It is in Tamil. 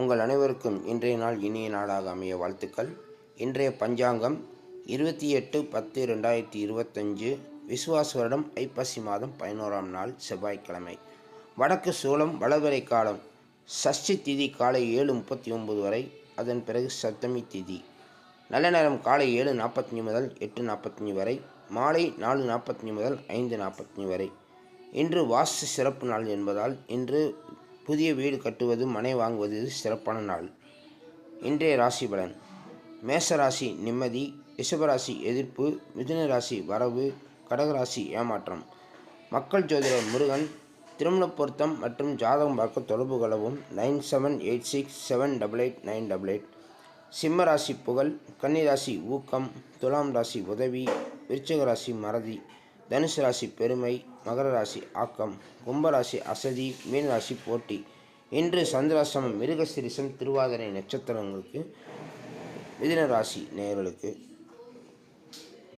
உங்கள் அனைவருக்கும் இன்றைய நாள் இனிய நாளாக அமைய வாழ்த்துக்கள். இன்றைய பஞ்சாங்கம் இருபத்தி எட்டு பத்து ரெண்டாயிரத்தி இருபத்தஞ்சு விசுவாச வருடம் ஐப்பசி மாதம் பதினோராம் நாள் செவ்வாய்க்கிழமை. வடக்கு சோளம் வளவரை காலம் சஷ்டி திதி காலை ஏழு முப்பத்தி ஒன்பது வரை அதன் பிறகு சப்தமி திதி. நல்ல நேரம் காலை ஏழு நாற்பத்தஞ்சு முதல் எட்டு நாற்பத்தஞ்சு வரை மாலை நாலு நாற்பத்தஞ்சு முதல் ஐந்து நாற்பத்தஞ்சு வரை. இன்று வாசு சிறப்பு நாள் என்பதால் இன்று புதிய வீடு கட்டுவது மனை வாங்குவது சிறப்பான நாள். இன்றைய ராசி பலன். மேசராசி நிம்மதி ரிஷபராசி எதிர்ப்பு மிதுன ராசி வரவு கடகராசி ஏமாற்றம். மக்கள் ஜோதிடர் முருகன் திருமண பொருத்தம் மற்றும் ஜாதகம் பார்க்க தொடர்பு கொள்ளவும் nine seven eight six seven double eight nine double eight. சிம்ம ராசி புகழ் கன்னிராசி ஊக்கம் துலாம் ராசி உதவி விருச்சக ராசி மறதி. தனுசு ராசி பெருமை மகர ராசி ஆக்கம் கும்பராசி அசதி மீனராசி போட்டி. இன்று சந்திராசிரமம் மிருகசிரிசம் திருவாதிரை நட்சத்திரங்களுக்கு மிதின ராசி நேயர்களுக்கு